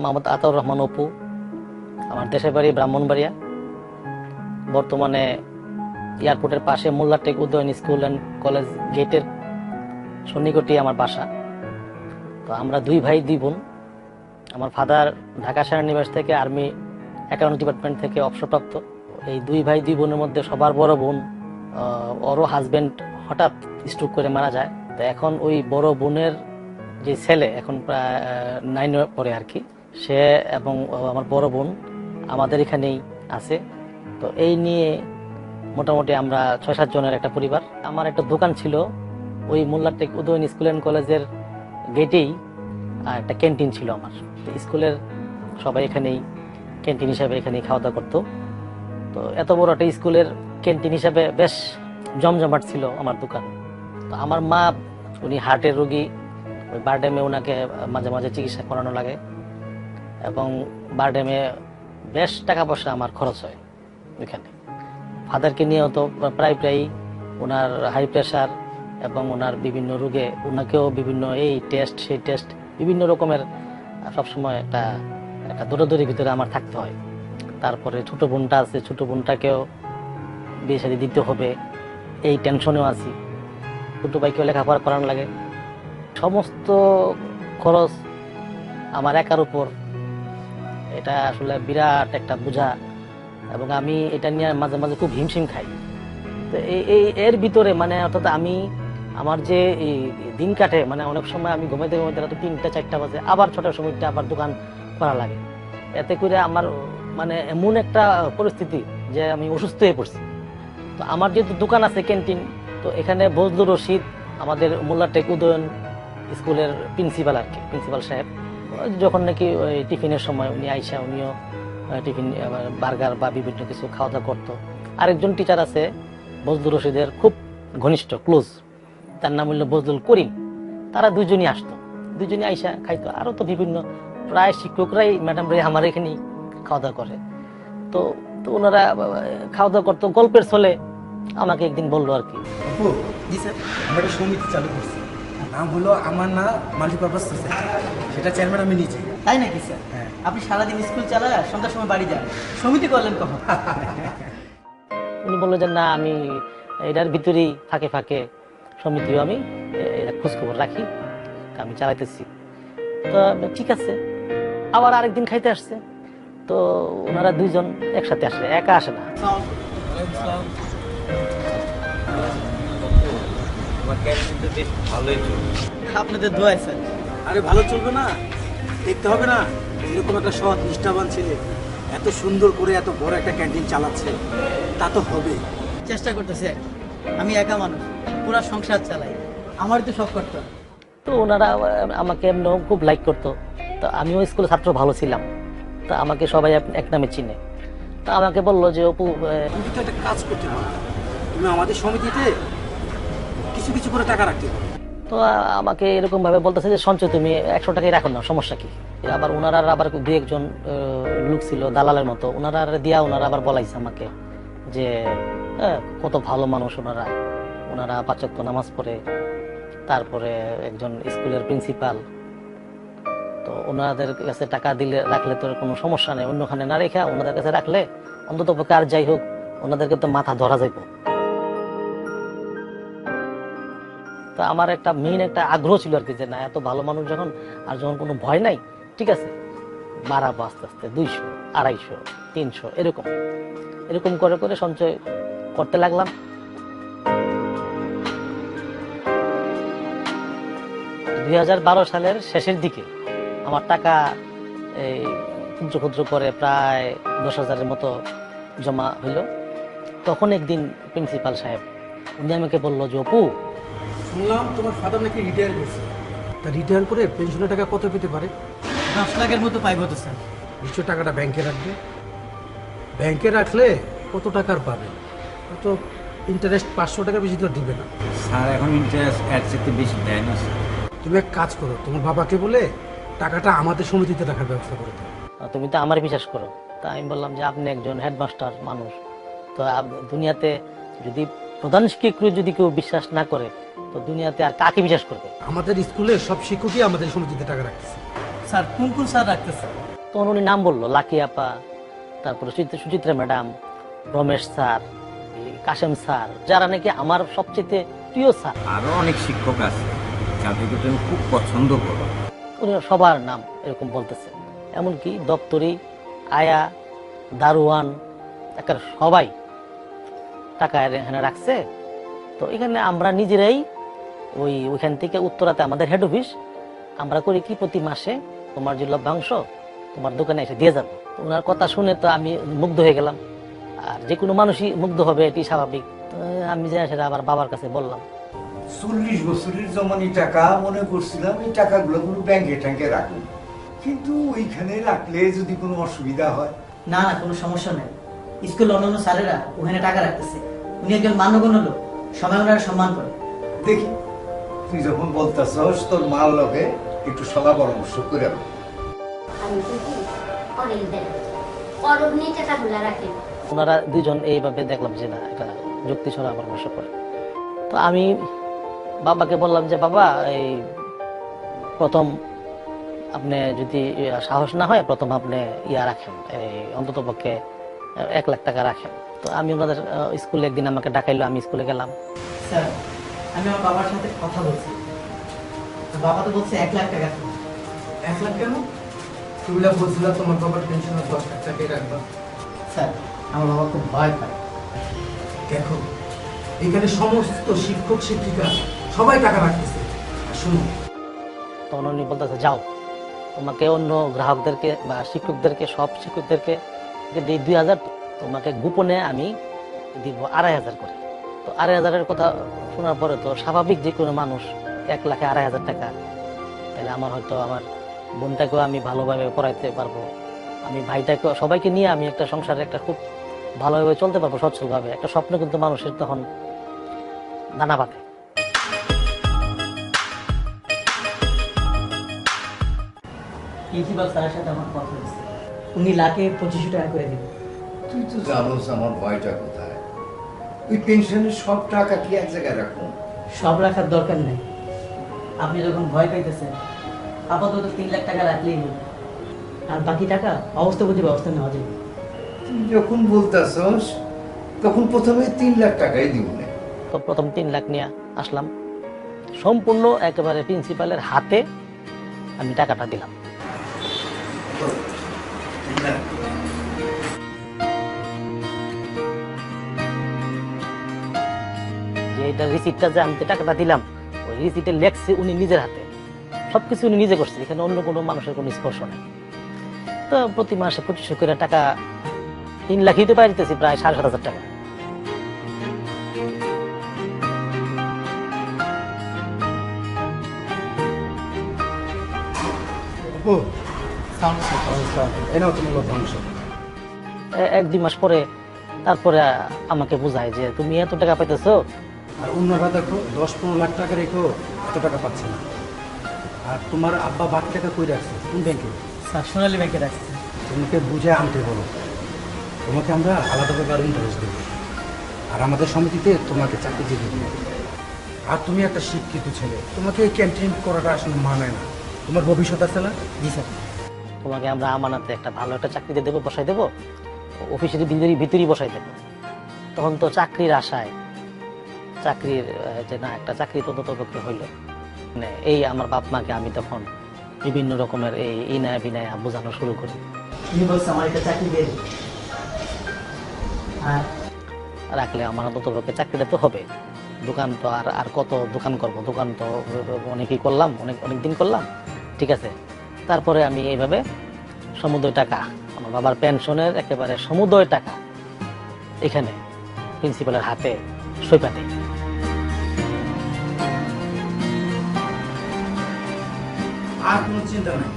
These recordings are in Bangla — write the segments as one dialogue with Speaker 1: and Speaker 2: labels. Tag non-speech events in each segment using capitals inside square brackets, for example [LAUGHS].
Speaker 1: মোহাম্মদ আতাউর রহমান অপু। আমার দেশের বাড়ি ব্রাহ্মণবাড়িয়া। বর্তমানে এয়ারপোর্টের পাশে Mollartek Udayan school and college গেটের সন্নিকটে আমার বাসা। তো আমরা দুই ভাই, দুই বোন। আমার ফাদার ঢাকা সেনানিবাস থেকে আর্মি অ্যাকাউন্ট ডিপার্টমেন্ট থেকে অবসরপ্রাপ্ত। এই দুই ভাই, দুই বোনের মধ্যে সবার বড় বোন ওরও হাজবেন্ড হঠাৎ স্ট্রোক করে মারা যায়। তো এখন ওই বড় বোনের যে ছেলে এখন প্রায় নাইনে পড়ে আর কি, সে এবং আমার বড় বোন আমাদের এখানেই আছে। তো এই নিয়ে মোটামুটি আমরা ছয় সাত জনের একটা পরিবার। আমার একটা দোকান ছিল ওই মোল্লাটেক উদয়ন স্কুল অ্যান্ড কলেজের গেটেই একটা ক্যান্টিন ছিল আমার। স্কুলের সবাই এখানেই ক্যান্টিন হিসাবে এখানেই খাওয়া দাওয়া করতো। তো এত বড় একটা স্কুলের ক্যান্টিন হিসাবে বেশ জমজমাট ছিল আমার দোকান। তো আমার মা, উনি হার্টের রোগী ওই বারডেমে ওনাকে মাঝে মাঝে চিকিৎসা করানো লাগে এবং বারডেমে বেশ টাকা পয়সা আমার খরচ হয় এখানে। ফাদারকে নিয়েও তো প্রায় প্রায় ওনার হাই প্রেশার এবং ওনার বিভিন্ন রোগে ওনাকেও বিভিন্ন এই টেস্ট সেই টেস্ট বিভিন্ন রকমের সবসময় একটা একটা দৌড়াদৌড়ির ভিতরে আমার থাকতে হয়। তারপরে ছোটো বোনটা আছে, ছোট বোনটাকেও বিয়ে দিতে হবে, এই টেনশনেও আছি। ছোট ভাইকেও লেখাপড়া করানো লাগে। সমস্ত খরচ আমার একার উপর। এটা আসলে বিরাট একটা বোঝা। এবং আমি এটা নিয়ে মাঝে মাঝে খুব হিমশিম খাই। তো এই এর ভিতরে মানে অর্থাৎ আমি আমার যে এই দিন কাটে মানে অনেক সময় আমি ঘুমাইতে ঘুমাইতে রাত তিনটা, চারটা বাজে, আবার ছটার সময়টা আবার দোকান করা লাগে। এতে করে আমার মানে এমন একটা পরিস্থিতি যে আমি অসুস্থ হয়ে পড়ছি। তো আমার যেহেতু দোকান আছে ক্যান্টিন, তো এখানে বজলুর রশিদ আমাদের মোল্লাটেক উদয়ন স্কুলের প্রিন্সিপাল আর কি, প্রিন্সিপাল সাহেব। যখন নাকি ওই টিফিনের সময় উনি আইসা, উনিও টিফিন বার্গার বা বিভিন্ন কিছু খাওয়া দাওয়া করতো। আরেকজন টিচার আছে, বজলুর রশিদের খুব ঘনিষ্ঠ ক্লোজ তার নাম হলো বজলুল করিম। তারা দুজনই আসতো। দুজনই আইসা খাইতো। আরও তো বিভিন্ন, প্রায় শিক্ষকরাই ম্যাডাম রে আমার এখানেই খাওয়া দাওয়া করে। তো তো ওনারা খাওয়া দাওয়া করতো, গল্পের ছলে আমাকে একদিন বলল আর কি।
Speaker 2: আমরা সমিতি চালু করছি। নাম হলো আমার না মাল্টিপারপাস সোসাইটি সেটা চেয়ারম্যান আমি নিজে।
Speaker 3: তাই নাকি স্যার
Speaker 2: হ্যাঁ।
Speaker 3: আপনি সারাদিন স্কুল চালায় আর সন্ধ্যার সময় বাড়ি যান। সমিতি করলেন কখন? [LAUGHS]
Speaker 1: উনি বলল যে না আমি এটার ভিতরেই ফাঁকে ফাঁকে সমিতিও আমি এটা খোঁজখবর রাখি। তা আমি চালাইতেছি। তো ঠিক আছে। আবার আরেকদিন খাইতে আসছে। তো ওনারা দুইজন একসাথে আসে একা আসে না।
Speaker 4: আমার ক্যান্টিন তো বেশ ভালোই চলছে
Speaker 3: আপনাদের দোয়ায় স্যার।
Speaker 2: আরে ভালো চলবে না? দেখতে হবে না? এরকম একটা সৎ নিষ্ঠাবান ছেলে এত সুন্দর করে এত বড় একটা ক্যান্টিন চালাচ্ছে তা তো হবে।
Speaker 3: চেষ্টা করতেছে আমি একা মানুষ পুরো সংসার চালাই। আমারই তো শখ করতে
Speaker 1: তো ওনারা আমাকে খুব লাইক করতো। তো আমিও স্কুলে ছাত্র ভালো ছিলাম। তা আমাকে সবাই এক- এক নামে চিনে। তা আমাকে বলল যে অপু
Speaker 2: তুমি তো একটা কাজ করতে পারো। তুমি আমাদের সমিতিতে কিছু কিছু করে টাকা রাখতে
Speaker 1: তো আমাকে এরকম ভাবে বলতেছে যে, সঞ্চয়, তুমি একশো টাকাই রাখো না, সমস্যা কি? আবার ওনারা আবার দু একজন লোক ছিল দালালের মতো ওনারা দিয়া ওনারা আবার বলাইছে আমাকে যে কত ভালো মানুষ ওনারা ওনারা পাঁচক্ত নামাজ পড়ে, তারপরে একজন স্কুলের প্রিন্সিপাল। তো ওনাদের কাছে টাকা দিলে, রাখলে তো কোনো সমস্যা নেই, অন্যখানে না রেখে ওনাদের কাছে রাখলে অন্তত কার যাই হোক ওনাদেরকে তো মাথা ধরা যাইব। তো আমার একটা মেইন একটা আগ্রহ ছিল আর কি যে না, এত ভালো মানুষ যখন, আর যখন কোনো ভয় নাই, ঠিক আছে? বাড়াবো আস্তে আস্তে, দুইশো, আড়াইশো, তিনশো, এরকম। এরকম করে করে সঞ্চয় করতে লাগলাম। দুই হাজার বারো সালের শেষের দিকে আমার টাকা, এই ক্ষুদ্র ক্ষুদ্র করে প্রায় দশ হাজারের মতো জমা হইল। তখন একদিন প্রিন্সিপাল সাহেব, উনি আমাকে বলল যে, অপু
Speaker 2: শুনলাম তোমার ফাদার নাকি রিটায়ার করছে। তা রিটায়ার করে পেনশনের টাকা কত পেতে পারে?
Speaker 3: দশ লাখের মতো পাইবো তো স্যার।
Speaker 2: নিশ্চয় টাকাটা ব্যাংকে রাখবে। ব্যাংকে রাখলে কত টাকার পাবে? তো ইন্টারেস্ট পাঁচশো টাকার বেশি তো দিবে না।
Speaker 4: স্যার এখন ইন্টারেস্ট এর চেয়ে বেশি দেয় না স্যার।
Speaker 2: তুমি এক কাজ করো তোমার বাবাকে বলে টাকাটা আমাদের সমিতিতে রাখার ব্যবস্থা করে দাও।
Speaker 1: তুমি তো আমার বিশ্বাস করো। তা আমি বললাম যে আপনি একজন হেডমাস্টার মানুষ। তো দুনিয়াতে যদি প্রধান শিক্ষক যদি কেউ বিশ্বাস না করে তো দুনিয়াতে আর কাকে বিশ্বাস করবে?
Speaker 2: আমাদের স্কুলে সব শিক্ষকই আমাদের সমিতিতে টাকা রাখতেছে।
Speaker 3: স্যার কোন কোন স্যার রাখতেছে?
Speaker 1: তখন উনি নাম বলল লাকি আপা তারপরে Suchitra- Suchitra madam Ramesh sir Kashem sir যারা নাকি আমার সবচেয়ে প্রিয় স্যার।
Speaker 4: আরও অনেক শিক্ষক আছে যাদেরকে তুমি খুব পছন্দ করো।
Speaker 1: উনি সবার নাম এরকম বলতেছে। এমনকি দপ্তরি আয়া দারোয়ান একার সবাই টাকা এখানে রাখছে। তো এখানে আমরা নিজেরাই ওই ওইখান থেকে উত্তরাতে আমাদের হেড অফিস আমরা করি কি প্রতি মাসে তোমার যে লভ্যাংশ তোমার দোকানে এসে দিয়ে যাব। ওনার কথা শুনে তো আমি মুগ্ধ হয়ে গেলাম। আর যে কোনো মানুষই মুগ্ধ হবে এটি স্বাভাবিক। তো আমি যে সেটা আবার বাবার কাছে বললাম।
Speaker 5: চল্লিশ বছরের জমানি টাকা মনে করছিলাম এই টাকাগুলো কোনো ব্যাংকে ট্যাঙ্কে রাখুন। কিন্তু ওইখানে রাখলে যদি কোনো অসুবিধা হয়?
Speaker 3: না না কোনো সমস্যা নেই। স্কুল অন্যান্য স্যারেরা ওখানে টাকা রাখতেছে। উনি একজন মান্যগণ্য লোক সবাই ওনারা সম্মান করে।
Speaker 5: দেখি তুই যখন বলতেছস তোর মাল লগে একটু সলা পরামর্শ করে
Speaker 1: ওনারা দুজন এইভাবে দেখলাম যে না এটা যুক্তি ছড়া পরামর্শ করে। তো আমি বাবাকে বললাম যে বাবা এই প্রথম আপনি যদি সাহস না হয় প্রথম আপনি ইয়া রাখেন এই অন্তত পক্ষে এক লাখ টাকা রাখেন। তো আমি ওনাদের স্কুলে একদিন আমাকে ডাকাইলো আমি স্কুলে গেলাম।
Speaker 3: স্যার আমি আমার বাবার সাথে কথা বলছি। বাবা তো বলছে এক লাখ টাকা।
Speaker 6: এক লাখ কেন? তুমি বলছিলা তোমার বাবার দশ লাখ টাকাই রাখবা।
Speaker 3: স্যার আমার বাবা খুব ভয় পায়।
Speaker 6: দেখো এখানে সমস্ত শিক্ষক শিক্ষিকা সবাই টাকা রাখতেছে। শুনো।
Speaker 1: তখন উনি বলতেছে যাও তোমাকে অন্য গ্রাহকদেরকে বা শিক্ষকদেরকে সব শিক্ষকদেরকে দিই দুই হাজার তোমাকে গোপনে আমি দিব আড়াই হাজার করে। তো আড়াই হাজারের কথা শোনার পরে তো স্বাভাবিক যে কোনো মানুষ এক লাখে আড়াই হাজার টাকা, তাহলে আমার হয়তো আমার বোনটাকেও আমি ভালোভাবে পড়াইতে পারব। আমি ভাইটাকে সবাইকে নিয়ে আমি একটা সংসারে একটা খুব ভালোভাবে চলতে পারব, সচ্ছলভাবে। একটা স্বপ্ন কিন্তু মানুষের তখন দানা পাতে
Speaker 3: প্রিন্সিপাল স্যারের সাথে আমার কথা হয়েছে। উনি লাখে পঁচিশশো টাকা করে দিবেন।
Speaker 5: তুই তো জানোস আমার ভয়টা কোথায়। ওই পেনশনের সব টাকা কি এক জায়গায় রাখুন
Speaker 3: সব রাখার দরকার নেই। আপনি যখন ভয় পাইতেছেন আপাতত তিন লাখ টাকা রাখলেই হবে। আর বাকি টাকা অবস্থা বুঝে ব্যবস্থা নেওয়া যাবে।
Speaker 5: তুই যখন বলতেছস তখন প্রথমে তিন লাখ টাকাই দিব না।
Speaker 1: তো প্রথম তিন লাখ নিয়ে আসলাম। সম্পূর্ণ একেবারে প্রিন্সিপালের হাতে আমি টাকাটা দিলাম। যে রিসিপ্টটা যে আমি যে টাকাটা দিলাম, ওই রিসিপ্টে লেখছে উনি নিজের হাতে। সবকিছু উনি নিজে করছে, এখানে অন্য কোনো মানুষের কোনো স্পর্শ নেই। তো প্রতি মাসে পঁচিশশো করে টাকা তিন লাখ দিতে পারিতেছি, প্রায় সাড়ে সাত হাজার টাকা।
Speaker 2: ও
Speaker 1: এক দুই মাস পরে তারপরে আমাকে বোঝায় যে তুমি এত টাকা পাইতেছো।
Speaker 2: আর অন্যরা দেখো দশ পনেরো লাখ টাকা রেখো এত টাকা পাচ্ছে না। আর তোমার আব্বা বাকি টাকা কই রাখছে? কোন ব্যাংকে
Speaker 3: স্যার সোনালী ব্যাংকে রাখছে।
Speaker 2: তোমাকে বুঝে আনতে বলো। তোমাকে আমরা আলাদাভাবে আরও ইন্টারেস্ট দেবো। আর আমাদের সমিতিতে তোমাকে চাকরি দিয়ে দেবো। আর তুমি একটা শিক্ষিত ছেলে তোমাকে এই ক্যান্টিন করাটা আসলে মানায় না। তোমার ভবিষ্যৎ আছে না?
Speaker 3: জি স্যার।
Speaker 1: তোমাকে আমরা আমানাতে একটা ভালো একটা চাকরি দিয়ে দেবো বসাই দেবো? অফিসের ভিতরে ভিতরেই বসাই দেবো। তখন তো চাকরির আশায় চাকরির যে না একটা চাকরি তদন্ত পক্ষে হইল। মানে এই আমার বাপ মাকে আমি তখন বিভিন্ন রকমের এই ইনায় বিনায় বোঝানো শুরু করি।
Speaker 3: দিয়ে
Speaker 1: রাখলে আমার অন্তত পক্ষে চাকরিটা তো হবে। দোকান তো আর আর কত দোকান করব? দোকান তো অনেকই করলাম অনেক অনেক দিন করলাম। ঠিক আছে? তারপরে আমি এইভাবে সমুদয় টাকা আমার বাবার পেনশনের একেবারে সমুদয় টাকা এখানে প্রিন্সিপালের হাতে সইপা দিই।
Speaker 6: আর কোনো চিন্তা নাই।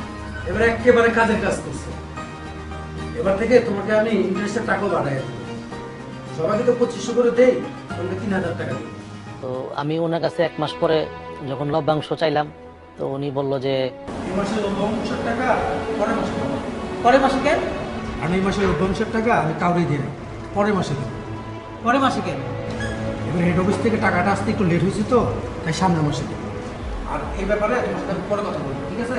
Speaker 6: এবার একেবারে কাজের কাজ করছে। এবার থেকে তোমাকে আমি ইন্টারেস্টের টাকাও বাড়াই সবাইকে তো পঁচিশশো করে দেই তোমাকে তিন হাজার টাকা
Speaker 1: তো আমি ওনার কাছে এক মাস পরে যখন লভ্যাংশ চাইলাম তো উনি বলল যে
Speaker 6: এই মাসের লভ্যাংশের টাকা পরের মাসে
Speaker 3: মাসে কেন?
Speaker 2: আর এই মাসের লভ্যাংশের টাকা আমি কাউরে দিই না। পরের মাসে দেবো।
Speaker 3: পরের মাসে কেন?
Speaker 2: এবার হেড অফিস থেকে টাকাটা আসতে একটু লেট হয়েছে তো তাই সামনের মাসে দেবো।
Speaker 6: আর এই ব্যাপারে তোমার সাথে আমি পরে কথা বলব ঠিক আছে?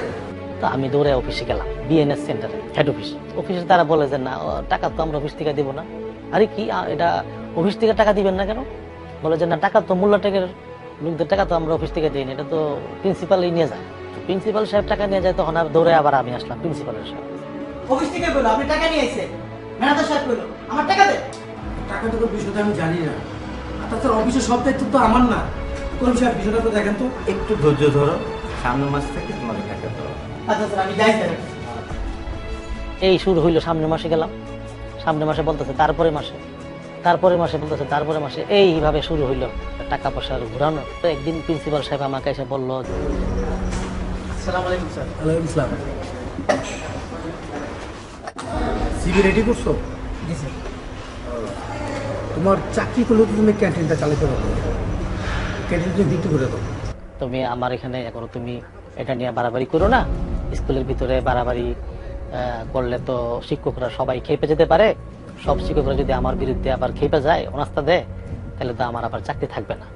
Speaker 1: তো আমি দৌড়ে অফিসে গেলাম বিএনএস সেন্টারে হেড অফিস অফিসে তারা বলে যে না টাকা তো আমরা অফিস থেকে দিব না। আরে কি এটা অফিস থেকে টাকা দিবেন না কেন? বলে যে না টাকা তো মূল্য টেকের লোকদের টাকা তো আমরা অফিস থেকে দিই না এটা তো প্রিন্সিপালই নিয়ে যায়। প্রিন্সিপাল সাহেব টাকা নিয়ে যায় তখন আর দৌড়ে আবার আমি আসলাম প্রিন্সিপালের সাহেব
Speaker 3: অফিস থেকে বলল আপনি টাকা নিয়ে এসে ম্যানেজার সাহেব বলল আমার টাকা দে
Speaker 6: টাকা টাকার বিষয়টা আমি জানি না। আর তাছাড়া অফিসের সব দায়িত্ব তো আমার না। কোন সাহেব বিষয়টা তো দেখেন তো।
Speaker 4: একটু ধৈর্য ধরো সামনের মাস থেকে তোমাকে টাকা হবে।
Speaker 3: আচ্ছা স্যার আমি যাই স্যার
Speaker 1: এই শুরু হইল সামনের মাসে গেলাম। সামনের মাসে বলতেছে তারপরে মাসে। তারপরে মাসে বলতেছে তারপরে মাসে এইভাবে শুরু হইল। টাকা পয়সার ঘুরানো। তো একদিন প্রিন্সিপাল সাহেব আমাকে এসে বলল
Speaker 3: আসসালামু আলাইকুম স্যার।
Speaker 6: ওয়ালাইকুম ইসলাম সিবি রেডি করছ?
Speaker 3: জি স্যার।
Speaker 6: তোমার চাকরি করলেও তো তুমি ক্যান্টিনটা চালাতে পারবে ক্যান্টিন তুমি বিক্রি করে দাও।
Speaker 1: তুমি আমার এখানে এখন তুমি এটা নিয়ে বাড়াবাড়ি করো না? স্কুলের ভিতরে বাড়াবাড়ি করলে তো শিক্ষকরা সবাই খেপে যেতে পারে। সব শিক্ষকরা যদি আমার বিরুদ্ধে আবার খেপে যায়, অনাস্থা দেয়, তাহলে তো আমার আবার চাকরি থাকবে না।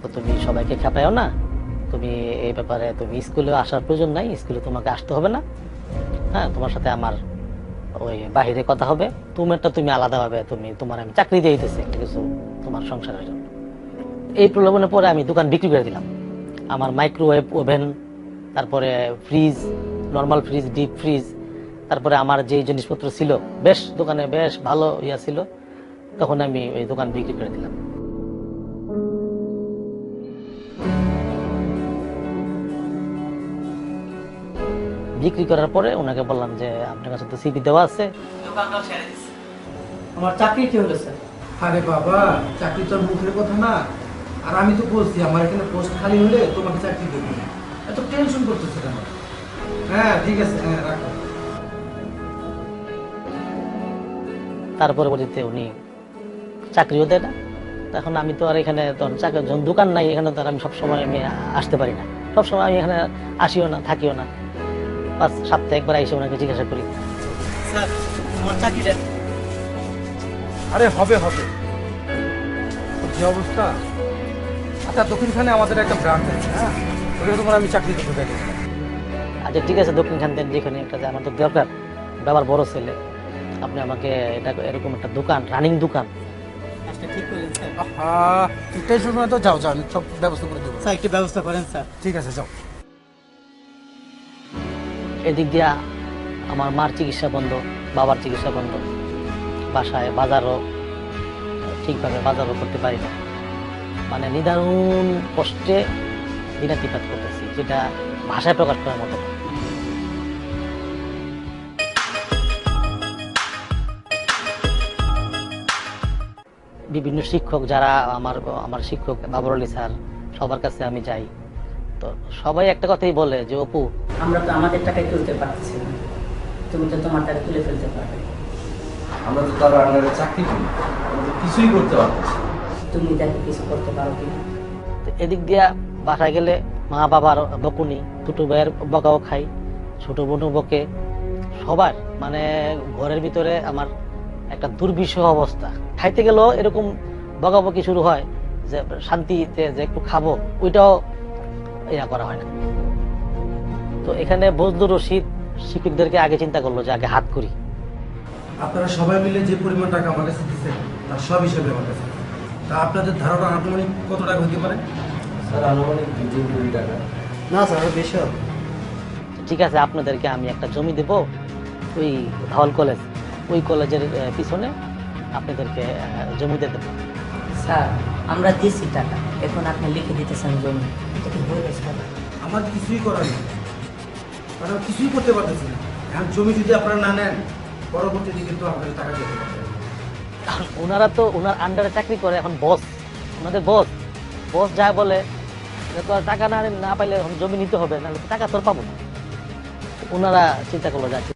Speaker 1: তো তুমি সবাইকে খেপায়ও না। তুমি এই ব্যাপারে, তুমি স্কুলে আসার প্রয়োজন নাই, স্কুলে তোমাকে আসতে হবে না। হ্যাঁ তোমার সাথে আমার ওই বাহিরে কথা হবে। তুমিটা তুমি আলাদা হবে তুমি, তোমার আমি চাকরি দিয়ে দিতেছি, একটা কিছু তোমার সংসারের জন্য এই প্রলোভনের পরে আমি দোকান বিক্রি করে দিলাম। আমার মাইক্রোওয়েভ ওভেন তারপরে fridge normal fridge deep fridge তারপরে আমার যে জিনিসপত্র ছিল বেশ দোকানে বেশ ভালো ইয়া ছিল তখন আমি ওই দোকান বিক্রি করে দিলাম। বিক্রি করার পরে ওনাকে বললাম যে আপনার কাছে তো সিপি দেওয়া আছে।
Speaker 3: আমার চাকরি কি হলো স্যার
Speaker 6: আরে বাবা চাকরি তো মুখের কথা না। আর আমি তো বলছি আমার এখানে পোস্ট খালি হলে তোমাকে চাকরি দেবো এত টেনশন করতেছে কেন? হ্যাঁ ঠিক আছে হ্যাঁ রাখো।
Speaker 1: তার পরবর্তীতে উনি চাকরিও দেয় না। তখন আমি তো আর এখানে তো চাকরি যখন দোকান নাই এখানে তো আর আমি সবসময় আমি আসতে পারি না। সবসময় আমি এখানে আসিও না থাকিও না। পাঁচ সপ্তাহে একবার এসে ওনাকে জিজ্ঞাসা করি।
Speaker 2: আরে হবে হবে। যে অবস্থা? আচ্ছা দক্ষিণখানে আমাদের একটা ব্রাঞ্চ আছে হ্যাঁ? তোমার আমি চাকরি করতে দেখি
Speaker 1: আচ্ছা ঠিক আছে দক্ষিণ খান দেন যেখানে একটা যে আমার তো দরকার বাবার বড় ছেলে। আপনি আমাকে এটা এরকম একটা দোকান রানিং দোকান।
Speaker 3: কাজটা ঠিক করলেন স্যার।
Speaker 2: তুই টেনশন করে তো যাও যাও আমি সব ব্যবস্থা করে দেবো।
Speaker 3: স্যার একটু ব্যবস্থা করেন স্যার।
Speaker 2: ঠিক আছে যাও।
Speaker 1: এদিক দিয়া আমার মার চিকিৎসা বন্ধ বাবার চিকিৎসা বন্ধ। বাসায় বাজারও ঠিকভাবে বাজারও করতে পারি না। মানে নিদারুণ কষ্টে দিনাতিপাত করতেছি যেটা ভাষায় প্রকাশ করার মতো না। বিভিন্ন শিক্ষক যারা আমার আমার শিক্ষক বাবর আলী স্যার সবার কাছে আমি যাই। তো সবাই একটা কথাই বলে যে অপু
Speaker 7: আমরা তো আমাদের টাকায় তুলতে পারতেছি না। তুমি তো তোমার টাকা তুলে ফেলতে পারবে।
Speaker 4: আমরা তো তার আন্ডারে চাকরি করি। আমরা তো কিছুই করতে পারতেছি না।
Speaker 7: তুমি দেখো কিছু করতে পারো কিনা
Speaker 1: তো এদিক দিয়া বাসায় গেলে মা বাবার বকুনি ছোট ভাইয়ের বকাও খাই ছোট বোনও বকে সবার মানে ঘরের ভিতরে আমার একটা দুর্বিষহ অবস্থা। খাইতে গেলেও এরকম বকাবকি শুরু হয় যে শান্তিতে যে একটু খাব ওইটাও ইয়া করা হয় না। তো এখানে বজলুর রশিদ শিক্ষকদেরকে আগে চিন্তা করল যে আগে হাত করি।
Speaker 6: আপনারা সবাই মিলে যে পরিমাণ টাকা আমার কাছে দিচ্ছেন তার সব হিসাবে আমার কাছে। তা আপনাদের ধারণা আনুমানিক কত টাকা হতে পারে?
Speaker 4: স্যার আনুমানিক দুই তিন কোটি টাকা।
Speaker 3: না স্যার বেশি হবে।
Speaker 1: ঠিক আছে আপনাদেরকে আমি একটা জমি দেব ওই ধল কলেজ। ওই কলেজের পিছনে আপনাদেরকে জমি দিয়ে দেবো
Speaker 7: স্যার আমরা দিচ্ছি টাকা। এখন আপনি লিখে দিতেছেন জমি। এটা কি
Speaker 6: আমার কিছুই করার নেই। কারণ কিছুই করতে পারতেছি না। এখন জমি যদি আপনারা না নেন পরবর্তীতে কিন্তু আপনাদের টাকা দিতে পারবেন
Speaker 1: ওনারা তো ওনার আন্ডারে চাকরি করে এখন বস ওনাদের বস বস যা বলে তো আর টাকা না না পাইলে এখন জমি নিতে হবে নাহলে টাকা তোর পাবো না। ওনারা চিন্তা করল যাচ্ছে